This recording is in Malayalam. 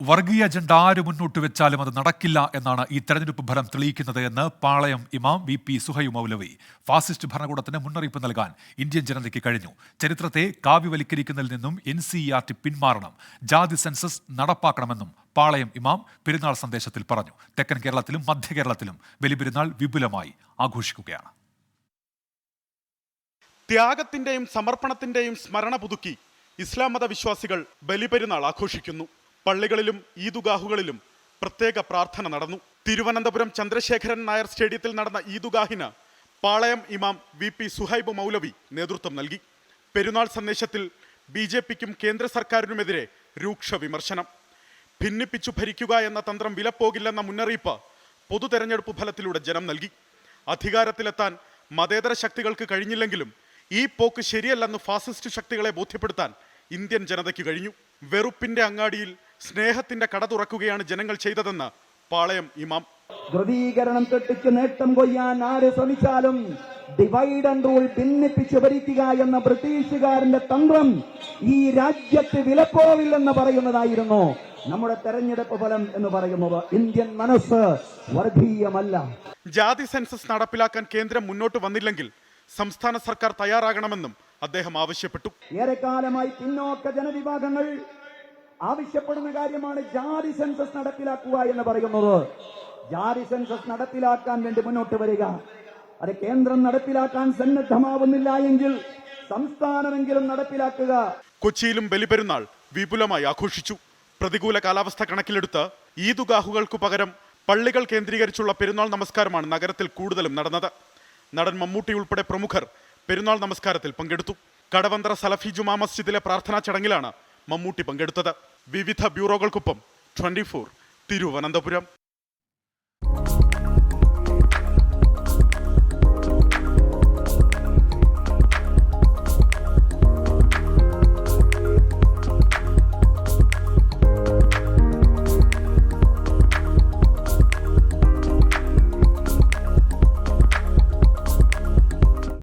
വർഗീയ അജണ്ട ആര് മുന്നോട്ട് വെച്ചാലും അത് നടക്കില്ല എന്നാണ് ഈ തെരഞ്ഞെടുപ്പ് ഫലം തെളിയിക്കുന്നത് എന്ന് പാളയം ഇമാം വി പി സുഹൈ മൗലവി ഫാസിസ്റ്റ് ഭരണകൂടത്തിന് മുന്നറിയിപ്പ് നൽകാൻ ഇന്ത്യൻ ജനതയ്ക്ക് കഴിഞ്ഞു. ചരിത്രത്തെ കാവ്യവൽക്കരിക്കുന്നതിൽ നിന്നും എൻ സി ആർ ടി പിന്മാറണം. ജാതി സെൻസസ് നടപ്പാക്കണമെന്നും പാളയം ഇമാം പെരുന്നാൾ സന്ദേശത്തിൽ പറഞ്ഞു. തെക്കൻ കേരളത്തിലും മധ്യ കേരളത്തിലും ബലിപെരുന്നാൾ വിപുലമായി ആഘോഷിക്കുകയാണ്. ത്യാഗത്തിന്റെയും സമർപ്പണത്തിന്റെയും സ്മരണ പുതുക്കി ഇസ്ലാം മത വിശ്വാസികൾ ബലിപെരുന്നാൾ ആഘോഷിക്കുന്നു. പള്ളികളിലും ഈദുഗാഹുകളിലും പ്രത്യേക പ്രാർത്ഥന നടന്നു. തിരുവനന്തപുരം ചന്ദ്രശേഖരൻ നായർ സ്റ്റേഡിയത്തിൽ നടന്ന ഈദുഗാഹിന് പാളയം ഇമാം വി പി സുഹൈബ് മൗലവി നേതൃത്വം നൽകി. പെരുന്നാൾ സന്ദേശത്തിൽ ബി ജെ പിക്കും കേന്ദ്ര സർക്കാരിനുമെതിരെ രൂക്ഷ വിമർശനം. ഭിന്നിപ്പിച്ചു ഭരിക്കുക എന്ന തന്ത്രം വിലപ്പോകില്ലെന്ന മുന്നറിയിപ്പ് പൊതു തെരഞ്ഞെടുപ്പ് ഫലത്തിലൂടെ ജനം നൽകി. അധികാരത്തിലെത്താൻ മതേതര ശക്തികൾക്ക് കഴിഞ്ഞില്ലെങ്കിലും ഈ പോക്ക് ശരിയല്ലെന്ന് ഫാസിസ്റ്റ് ശക്തികളെ ബോധ്യപ്പെടുത്താൻ ഇന്ത്യൻ ജനതയ്ക്ക് കഴിഞ്ഞു. വെറുപ്പിന്റെ അങ്ങാടിയിൽ സ്നേഹത്തിന്റെ കട തുറക്കുകയാണ് ജനങ്ങൾ ചെയ്തതെന്ന് പാളയം ഇമാം. ധ്രുവീകരണം തെട്ടിച്ച് നേട്ടം കൊയ്യാൻ ആര് ശ്രമിച്ചാലും ഡിവൈഡ് ആൻഡ് റൂൾ ഭിന്നിപ്പിച്ച് ഭരിക്കുക എന്ന ബ്രിട്ടീഷുകാരന്റെ തന്ത്രം ഈ രാജ്യത്ത് വിലപ്പോവില്ലെന്ന് പറയുന്നതായിരുന്നു. നമ്മുടെ തെരഞ്ഞെടുപ്പ് ഫലം എന്ന് പറയുന്നത് ഇന്ത്യൻ മനസ്സ് വർഗീയമല്ല ജാതി സെൻസസ് നടപ്പിലാക്കാൻ കേന്ദ്രം മുന്നോട്ട് വന്നില്ലെങ്കിൽ സംസ്ഥാന സർക്കാർ തയ്യാറാകണമെന്നും അദ്ദേഹം ആവശ്യപ്പെട്ടു. ഏറെക്കാലമായി പിന്നോക്ക ജനവിഭാഗങ്ങൾ ആവശ്യപ്പെടുന്ന കാര്യമാണ് ജാതി സെൻസസ് നടപ്പിലാക്കുക എന്ന് പറയുന്നത്. ജാതി സെൻസസ് നടപ്പിലാക്കാൻ വേണ്ടി മുന്നോട്ട് വരിക. അത് കേന്ദ്രം നടപ്പിലാക്കാൻ സന്നദ്ധമാവുന്നില്ല എങ്കിൽ സംസ്ഥാനമെങ്കിലും നടപ്പിലാക്കുക. കൊച്ചിയിലും ബലിപെരുന്നാൾ വിപുലമായി ആഘോഷിച്ചു. പ്രതികൂല കാലാവസ്ഥ കണക്കിലെടുത്ത് ഈദുഗാഹുകൾക്കു പകരം പള്ളികൾ കേന്ദ്രീകരിച്ചുള്ള പെരുന്നാൾ നമസ്കാരമാണ് നഗരത്തിൽ കൂടുതലും നടന്നത്. നടൻ മമ്മൂട്ടി ഉൾപ്പെടെ പ്രമുഖർ പെരുന്നാൾ നമസ്കാരത്തിൽ പങ്കെടുത്തു. കടവന്ത്ര സലഫി ജുമാ മസ്ജിദിലെ പ്രാർത്ഥനാ ചടങ്ങിലാണ് മമ്മൂട്ടി പങ്കെടുത്തത് വിവിധ ബ്യൂറോകൾക്കൊപ്പം ട്വന്റി തിരുവനന്തപുരം.